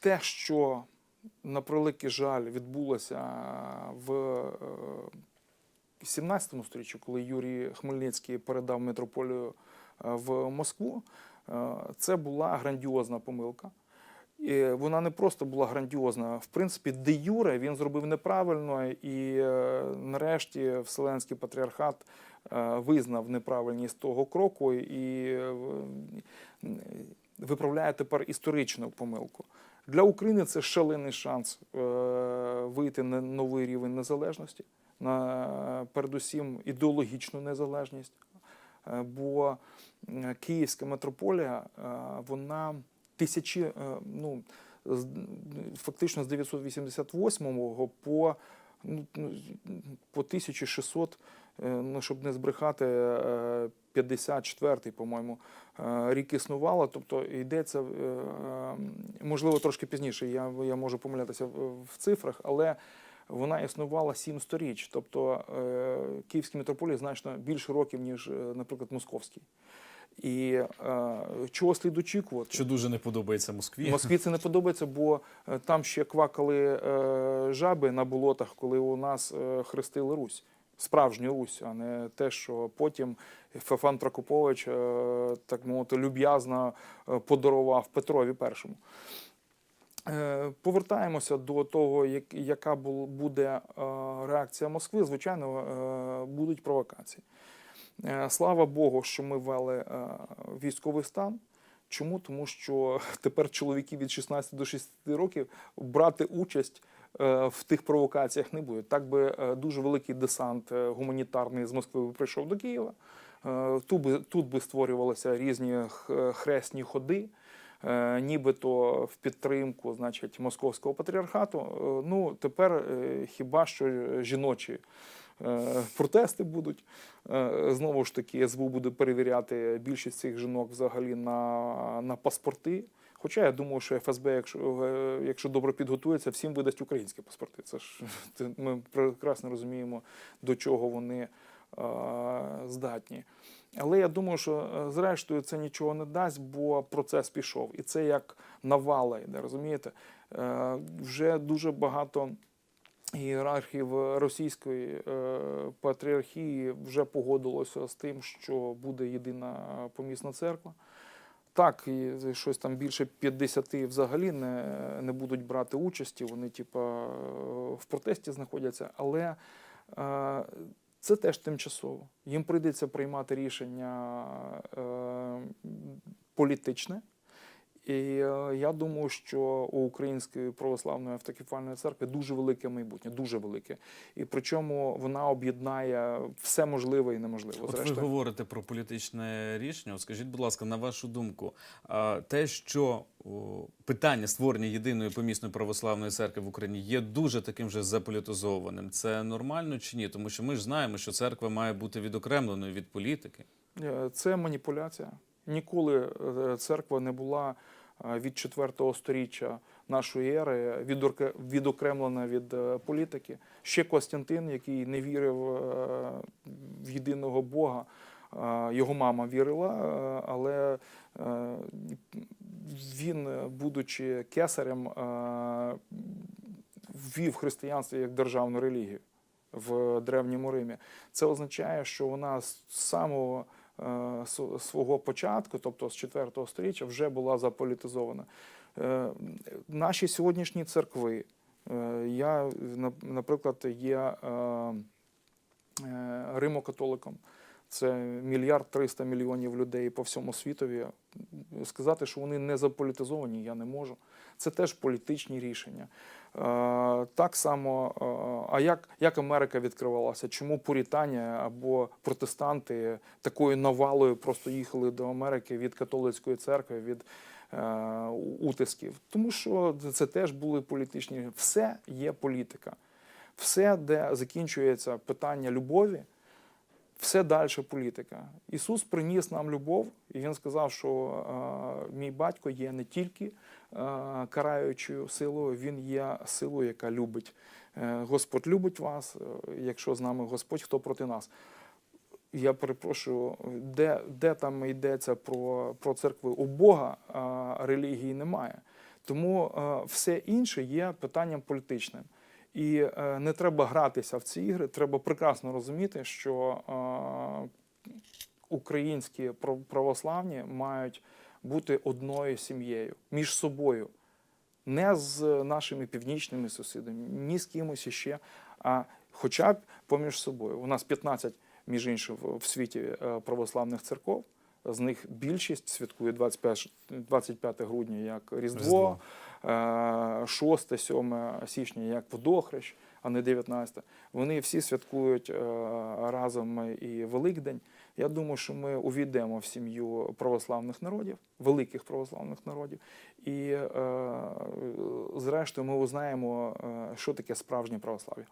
те, що на превеликий жаль відбулося в е, 17 сторіччі, коли Юрій Хмельницький передав митрополію е, в Москву, е, це була грандіозна помилка. І вона не просто була грандіозна. В принципі, де Юре він зробив неправильно, і е, нарешті Вселенський патріархат е, визнав неправильність того кроку і е, виправляє тепер історичну помилку. Для України це шалений шанс е, вийти на новий рівень незалежності, на передусім ідеологічну незалежність. Е, Бо е, Київська митрополія, е, вона тисячі, ну, фактично з 988 по, ну, ну, по 1600, е, ну, щоб не збрехати, е, 54-й, по-моєму, е, рік існувала. Тобто йдеться, е, е, можливо, трошки пізніше, я, я можу помилятися в, цифрах, але вона існувала сім сторіч. Тобто е, Київській митрополії значно більше років, ніж, е, наприклад, Московській. І е, чого слід очікувати? Що дуже не подобається Москві. Москві це не подобається, бо е, там ще квакали е, жаби на болотах, коли у нас е, хрестили Русь. Справжню Русь, а не те, що потім Феофан Прокопович, е, так мовити, люб'язно е, подарував Петрові І. Е, Повертаємося до того, яка буде реакція Москви. Звичайно, будуть провокації. Слава Богу, що ми ввели військовий стан. Чому? Тому що тепер чоловіки від 16 до 60 років брати участь в тих провокаціях не будуть. Так би е, дуже великий десант е, гуманітарний з Москви би прийшов до Києва. Е, Тут би, тут би створювалися різні хресні ходи, е, нібито в підтримку значить, московського патріархату. Е, Ну, тепер е, хіба що жіночі е, протести будуть. Е, Знову ж таки, СБУ буде перевіряти більшість цих жінок взагалі на, на паспорти. Хоча я думаю, що ФСБ, якщо, е, якщо добре підготується, всім видасть українські паспорти. Це ж ми прекрасно розуміємо, до чого вони е, здатні. Але я думаю, що е, зрештою це нічого не дасть, бо процес пішов. І це як навала йде, розумієте? Е, Вже дуже багато ієрархів російської е, патріархії вже погодилося з тим, що буде єдина помісна церква. Так, і щось там більше 50 взагалі не, не будуть брати участі, вони, типа, в протесті знаходяться, але е, це теж тимчасово. Їм прийдеться приймати рішення е, політичне. І е, я думаю, що у Української православної автокефальної церкви дуже велике майбутнє, дуже велике. І причому вона об'єднає все можливе і неможливе. От ви говорите про політичне рішення. Скажіть, будь ласка, на вашу думку, те, що питання створення єдиної помісної православної церкви в Україні є дуже таким же заполітизованим, це нормально чи ні? Тому що ми ж знаємо, що церква має бути відокремленою від політики. Е, Це маніпуляція. Ніколи е, церква не була е, від 4-го сторіччя нашої ери відокремлена від е, політики. Ще Костянтин, який не вірив в єдиного Бога, його мама вірила, але він, будучи кесарем, ввів християнство як державну релігію в Древньому Римі. Це означає, що вона з самого свого початку, тобто з 4 століття, вже була заполітизована. Е, Наші сьогоднішні церкви, е, я, наприклад, є римо-католиком. римокатоликом. Це мільярд триста мільйонів людей по всьому світові. Сказати, що вони не заполітизовані, я не можу. Це теж політичні рішення. Е, Так само, е, а як, як Америка відкривалася? Чому пуритані або протестанти такою навалою просто їхали до Америки від католицької церкви, від е, утисків? Тому що це теж були політичні. Все є політика. Все, де закінчується питання любові, все далі політика. Ісус приніс нам любов, і Він сказав, що е, мій батько є не тільки е, караючою силою, він є силою, яка любить. Е, Господь любить вас. е, Якщо з нами Господь, хто проти нас? Я перепрошую, де, де там йдеться про, про церкви? У Бога а, релігії немає. Тому е, все інше є питанням політичним. І е, не треба гратися в ці ігри. Треба прекрасно розуміти, що е, українські православні мають бути одною сім'єю між собою, не з нашими північними сусідами, ні з кимось іще, а хоча б поміж собою. У нас 15, між іншим, в в світі е, православних церков. З них більшість святкує 25, 25 грудня як Різдво, Різдво. е, 6, 7 січня як Водохрещ, а не 19. Вони всі святкують е, разом і Великдень. Я думаю, що ми увійдемо в сім'ю православних народів, великих православних народів, і е, зрештою ми узнаємо, е, що таке справжнє православ'я.